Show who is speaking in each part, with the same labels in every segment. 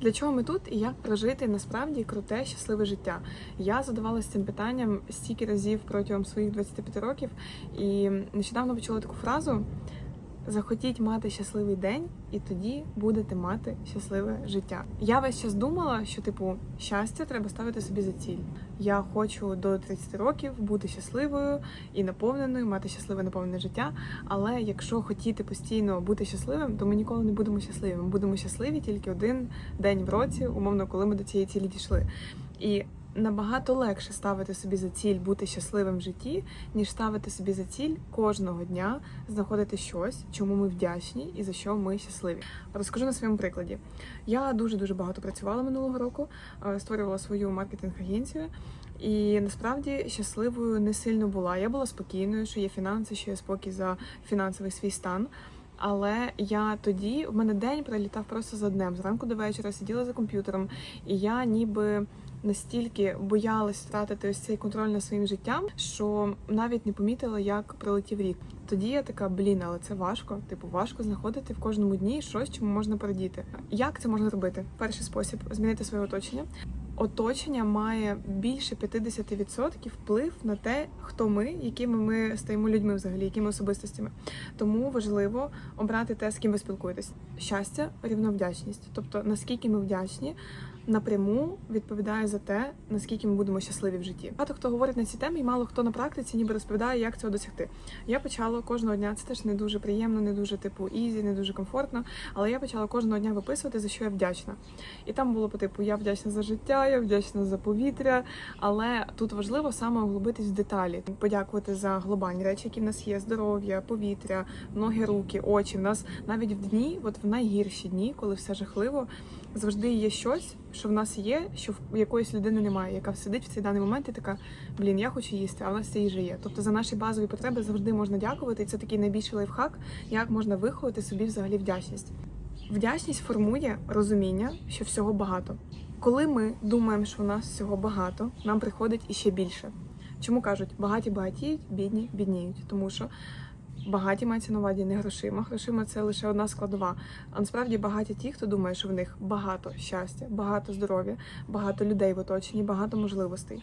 Speaker 1: Для чого ми тут і як прожити насправді круте, щасливе життя? Я задавалася цим питанням стільки разів протягом своїх 25 років, і нещодавно почула таку фразу: захотіть мати щасливий день, і тоді будете мати щасливе життя. Я весь час думала, що типу щастя треба ставити собі за ціль. Я хочу до 30 років бути щасливою і наповненою, мати щасливе наповнене життя. Але якщо хотіти постійно бути щасливим, то ми ніколи не будемо щасливі. Ми будемо щасливі тільки один день в році, умовно, коли ми до цієї цілі дійшли. І набагато легше ставити собі за ціль бути щасливим в житті, ніж ставити собі за ціль кожного дня знаходити щось, чому ми вдячні і за що ми щасливі. Розкажу на своєму прикладі. Я дуже дуже багато працювала минулого року, е, створювала свою маркетинг-агенцію. І насправді щасливою не сильно була. Я була спокійною, що є фінанси, що є спокій за фінансовий свій стан. Але я тоді в мене день пролітав просто за днем. Зранку до вечора сиділа за комп'ютером, і я ніби настільки боялась втратити ось цей контроль над своїм життям, що навіть не помітила, як пролетів рік. Тоді я така, блін, але це важко. Типу, важко знаходити в кожному дні щось, чому можна порадіти. Як це можна робити? Перший спосіб змінити своє оточення. Оточення має більше 50% вплив на те, хто ми, якими ми стаємо людьми, взагалі, якими особистостями. Тому важливо обрати те, з ким ви спілкуєтесь. Щастя, рівновдячність. Тобто, наскільки ми вдячні, напряму відповідає за те, наскільки ми будемо щасливі в житті. Багато хто говорить на ці теми, і мало хто на практиці ніби розповідає, як цього досягти. Я почала кожного дня. Це теж не дуже приємно, не дуже типу ізі, не дуже комфортно. Але я почала кожного дня виписувати, за що я вдячна. І там було по типу я вдячна за життя, я вдячна за повітря. Але тут важливо саме углубитись в деталі, подякувати за глобальні речі, які в нас є: здоров'я, повітря, ноги, руки, очі. В нас навіть в дні, от в найгірші дні, коли все жахливо, завжди є щось, що в нас є, що в якоїсь людини немає, яка сидить в цей даний момент і така: блін, я хочу їсти, а в нас це їжа є. Тобто за наші базові потреби завжди можна дякувати, і це такий найбільший лайфхак, як можна виховати собі взагалі вдячність. Вдячність формує розуміння, що всього багато. Коли ми думаємо, що в нас всього багато, нам приходить іще більше. Чому кажуть, багаті багатіють, бідні бідніють, тому що багаті мається на увазі не грошима. Грошима це лише одна складова. А насправді багаті ті, хто думає, що в них багато щастя, багато здоров'я, багато людей в оточенні, багато можливостей.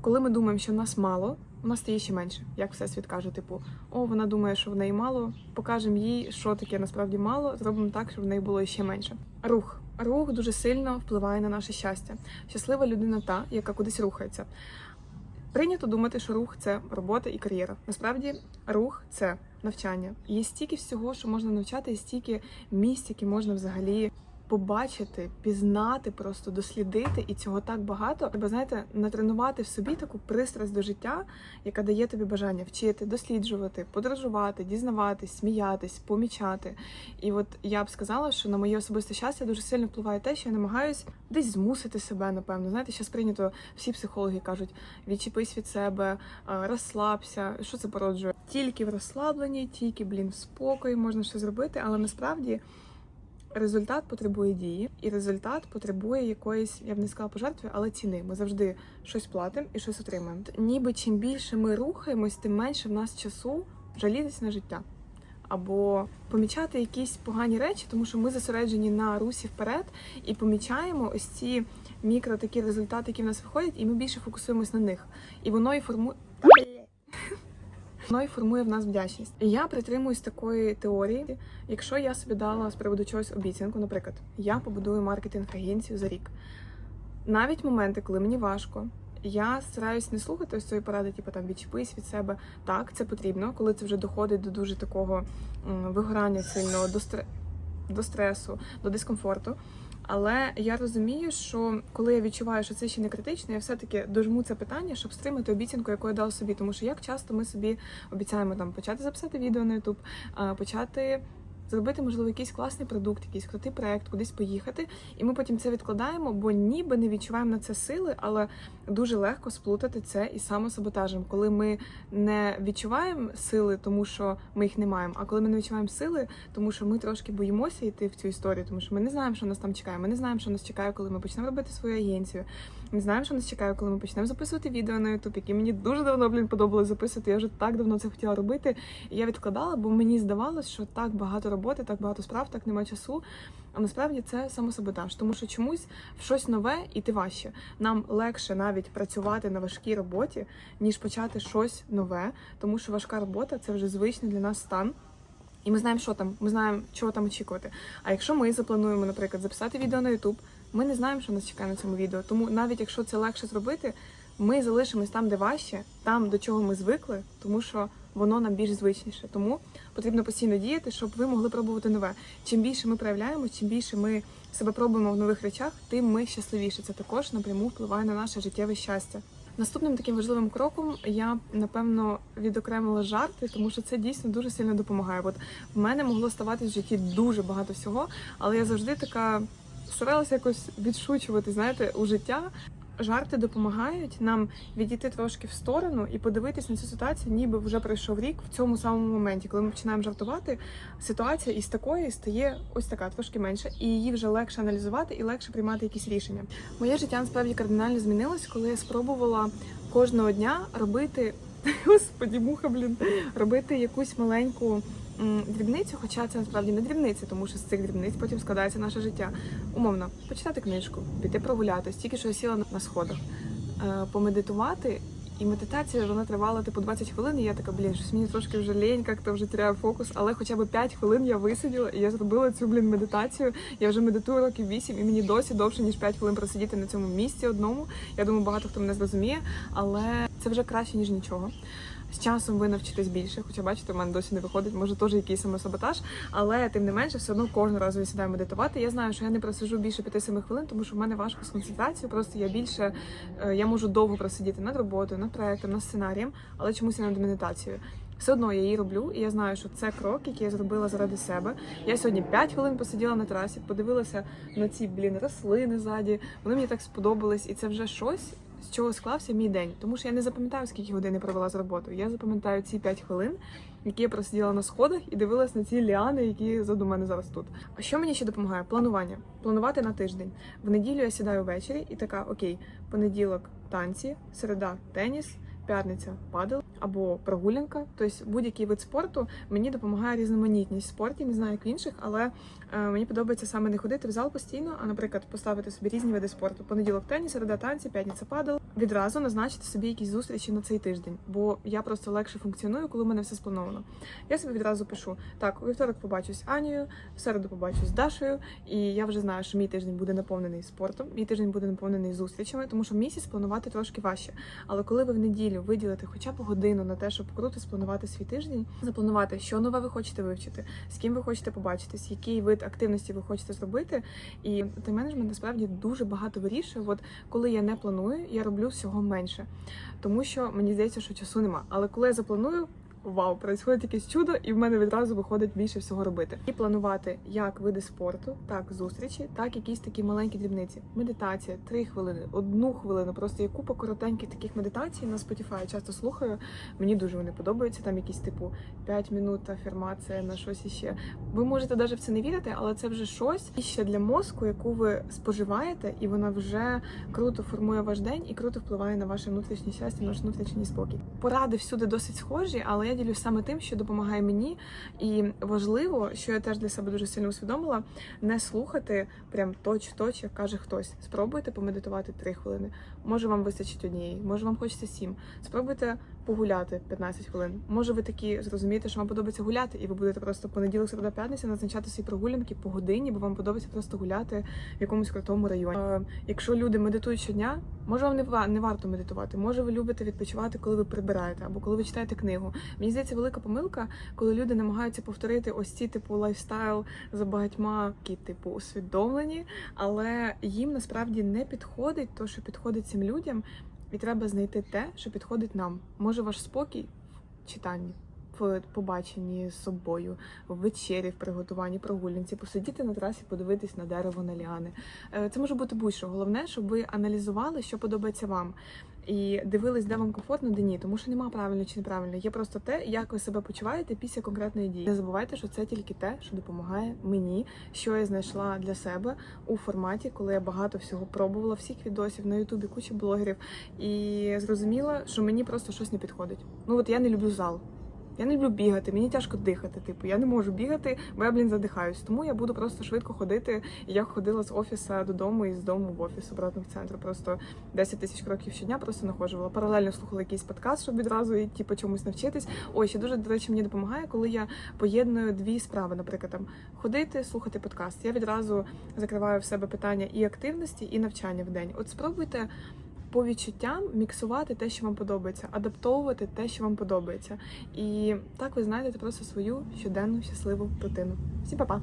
Speaker 1: Коли ми думаємо, що в нас мало, у нас стає ще менше. Як всесвіт каже, типу, о, вона думає, що в неї мало. Покажемо їй, що таке насправді мало. Зробимо так, щоб в неї було ще менше. Рух. Рух дуже сильно впливає на наше щастя. Щаслива людина та, яка кудись рухається. Прийнято думати, що рух це робота і кар'єра. Насправді, рух це навчання. Є стільки всього, що можна навчати, і стільки місць, які можна взагалі побачити, пізнати, просто дослідити, і цього так багато. Треба знаєте, натренувати в собі таку пристрасть до життя, яка дає тобі бажання вчити, досліджувати, подорожувати, дізнаватись, сміятись, помічати. І от я б сказала, що на моє особисте щастя дуже сильно впливає те, що я намагаюсь десь змусити себе, напевно. Знаєте, що прийнято всі психологи кажуть: відчепись від себе, розслабся. Що це породжує? Тільки в розслабленні, тільки блін в спокої можна щось зробити, але насправді. Результат потребує дії, і результат потребує якоїсь, я б не сказала пожертви, але ціни. Ми завжди щось платимо і щось отримуємо. Ніби чим більше ми рухаємось, тим менше в нас часу жалітись на життя. Або помічати якісь погані речі, тому що ми зосереджені на русі вперед і помічаємо ось ці мікро такі результати, які в нас виходять, і ми більше фокусуємось на них. І воно і формує. Воно і формує в нас вдячність. Я притримуюсь такої теорії. Якщо я собі дала з приводу чогось обіцянку, наприклад, я побудую маркетинг-агенцію за рік. Навіть моменти, коли мені важко, я стараюсь не слухати ось цієї поради, типу там відчепись від себе. Так, це потрібно, коли це вже доходить до дуже такого вигорання сильного, до, стр... до стресу, до дискомфорту. Але я розумію, що коли я відчуваю, що це ще не критично, я все-таки дожму це питання, щоб стримати обіцянку, яку я дала собі. Тому що як часто ми собі обіцяємо там почати записати відео на YouTube, почати зробити, можливо, якийсь класний продукт, якийсь крутий проект, кудись поїхати, і ми потім це відкладаємо, бо ніби не відчуваємо на це сили, але дуже легко сплутати це із самосаботажем, коли ми не відчуваємо сили, тому що ми їх не маємо. А коли ми не відчуваємо сили, тому що ми трошки боїмося йти в цю історію, тому що ми не знаємо, що нас там чекає. Ми не знаємо, що нас чекає, коли ми почнемо робити свою агенцію. Ми не знаємо, що нас чекає, коли ми почнемо записувати відео на YouTube, які мені дуже давно блін подобалось записувати. Я вже так давно це хотіла робити. І я відкладала, бо мені здавалось, що так багато роботи так багато справ, так немає часу. А насправді це самосаботаж, тому що чомусь в щось нове іти важче. Нам легше навіть працювати на важкій роботі, ніж почати щось нове, тому що важка робота це вже звичний для нас стан. І ми знаємо, що там, ми знаємо, чого там очікувати. А якщо ми заплануємо, наприклад, записати відео на YouTube, ми не знаємо, що нас чекає на цьому відео. Тому навіть якщо це легше зробити, ми залишимось там, де важче, там, до чого ми звикли, тому що воно нам більш звичніше. Тому потрібно постійно діяти, щоб ви могли пробувати нове. Чим більше ми проявляємо, чим більше ми себе пробуємо в нових речах, тим ми щасливіше. Це також напряму впливає на наше життєве щастя. Наступним таким важливим кроком я напевно відокремила жарти, тому що це дійсно дуже сильно допомагає. От в мене могло ставати в житті дуже багато всього, але я завжди така старалася якось відшучувати, знаєте, у життя. Жарти допомагають нам відійти трошки в сторону і подивитись на цю ситуацію, ніби вже пройшов рік в цьому самому моменті. Коли ми починаємо жартувати, ситуація із такої стає ось така, трошки менше, і її вже легше аналізувати і легше приймати якісь рішення. Моє життя насправді кардинально змінилось, коли я спробувала кожного дня робити. Господі, муха, блін, робити якусь маленьку дрібницю, хоча це насправді не дрібниці, тому що з цих дрібниць потім складається наше життя. Умовно, почитати книжку, піти прогулятись, тільки що я сіла на- сходах, е, помедитувати. І медитація вона тривала типу 20 хвилин. І я така, блін, щось мені трошки вже лень, як-то вже теряю фокус, але хоча б 5 хвилин я висиділа і я зробила цю блін медитацію. Я вже медитую років 8, і мені досі довше ніж 5 хвилин просидіти на цьому місці одному. Я думаю, багато хто мене зрозуміє, але це вже краще ніж нічого. З часом ви навчитесь більше, хоча бачите, у мене досі не виходить, може теж якийсь самосаботаж, але тим не менше, все одно кожного разу я сідаю медитувати. Я знаю, що я не просиджу більше 5-7 хвилин, тому що в мене важко з концентрацією. Просто я більше е, я можу довго просидіти над роботою, над проектом, над сценарієм, але чомусь я над медитацією. Все одно я її роблю, і я знаю, що це крок, який я зробила заради себе. Я сьогодні 5 хвилин посиділа на терасі, подивилася на ці блін рослини ззаді. Вони мені так сподобались, і це вже щось, з чого склався мій день. Тому що я не запам'ятаю, скільки годин я провела з роботою. Я запам'ятаю ці 5 хвилин, які я просиділа на сходах і дивилась на ці ліани, які заду мене зараз тут. А що мені ще допомагає? Планування. Планувати на тиждень. В неділю я сідаю ввечері і така: окей, понеділок танці, середа теніс. П'ятниця падел або прогулянка, тобто будь-який вид спорту мені допомагає різноманітність в. Не знаю, як в інших, але е, мені подобається саме не ходити в зал постійно, а наприклад, поставити собі різні види спорту. Понеділок теніс, середа танці, п'ятниця падел. Відразу назначити собі якісь зустрічі на цей тиждень, бо я просто легше функціоную, коли в мене все сплановано. Я собі відразу пишу: так, у вівторок побачусь з Анією, в середу побачусь з Дашею, і я вже знаю, що мій тиждень буде наповнений спортом, мій тиждень буде наповнений зустрічами, тому що місяць планувати трошки важче. Але коли ви в неділю виділите хоча б годину на те, щоб круто спланувати свій тиждень, запланувати, що нове ви хочете вивчити, з ким ви хочете побачитись, який вид активності ви хочете зробити. І тайм-менеджмент насправді дуже багато вирішує. От коли я не планую, я роблю всього менше, тому що мені здається, що часу нема. Але коли я запланую. Вау, происходить якесь чудо, і в мене відразу виходить більше всього робити. І планувати як види спорту, так зустрічі, так якісь такі маленькі дрібниці. Медитація, три хвилини, одну хвилину. Просто є купа коротеньких таких медитацій на Spotify. Часто слухаю. Мені дуже вони подобаються. Там якісь типу 5 минут афірмація на щось іще. Ви можете навіть в це не вірити, але це вже щось іще для мозку, яку ви споживаєте, і вона вже круто формує ваш день і круто впливає на ваше внутрішнє щастя, наш внутрішній спокій. Поради всюди досить схожі, але я ділюсь саме тим, що допомагає мені. І важливо, що я теж для себе дуже сильно усвідомила, не слухати прям точ-точ, як каже хтось. Спробуйте помедитувати 3 хвилини. Може вам вистачить однієї, може вам хочеться 7. Спробуйте погуляти 15 хвилин. Може, ви такі зрозумієте, що вам подобається гуляти, і ви будете просто понеділок, середа, п'ятниця назначати свої прогулянки по годині, бо вам подобається просто гуляти в якомусь крутому районі. Е, якщо люди медитують щодня, може вам не не варто медитувати. Може, ви любите відпочивати, коли ви прибираєте або коли ви читаєте книгу. Мені здається, велика помилка, коли люди намагаються повторити ось ці типу лайфстайл за багатьма, які типу усвідомлені, але їм насправді не підходить то, що підходить цим людям. І треба знайти те, що підходить нам. Може, ваш спокій в читанні, в побаченні з собою, в вечері, в приготуванні прогулянці, посидіти на трасі, подивитись на дерево, на ліани. Е, Це може бути будь-що. Головне, щоб ви аналізували, що подобається вам. І дивились, де вам комфортно, де ні, тому що нема правильно чи неправильно. Є просто те, як ви себе почуваєте після конкретної дії. Не забувайте, що це тільки те, що допомагає мені, що я знайшла для себе у форматі, коли я багато всього пробувала, всіх відосів на Ютубі, куча блогерів, і зрозуміла, що мені просто щось не підходить. Ну от я не люблю зал. Я не люблю бігати, мені тяжко дихати. Типу, я не можу бігати, бо я, блін, задихаюсь. Тому я буду просто швидко ходити. Я ходила з офіса додому і з дому в офіс обратно в центр. Просто 10 тисяч кроків щодня просто находжувала. Паралельно слухала якийсь подкаст, щоб відразу і, типу, чомусь навчитись. Ой, ще дуже, до речі, мені допомагає, коли я поєдную дві справи, наприклад, там ходити, слухати подкаст. Я відразу закриваю в себе питання і активності, і навчання в день. От спробуйте по відчуттям міксувати те, що вам подобається, адаптовувати те, що вам подобається. І так ви знайдете просто свою щоденну щасливу рутину. Всім па-па!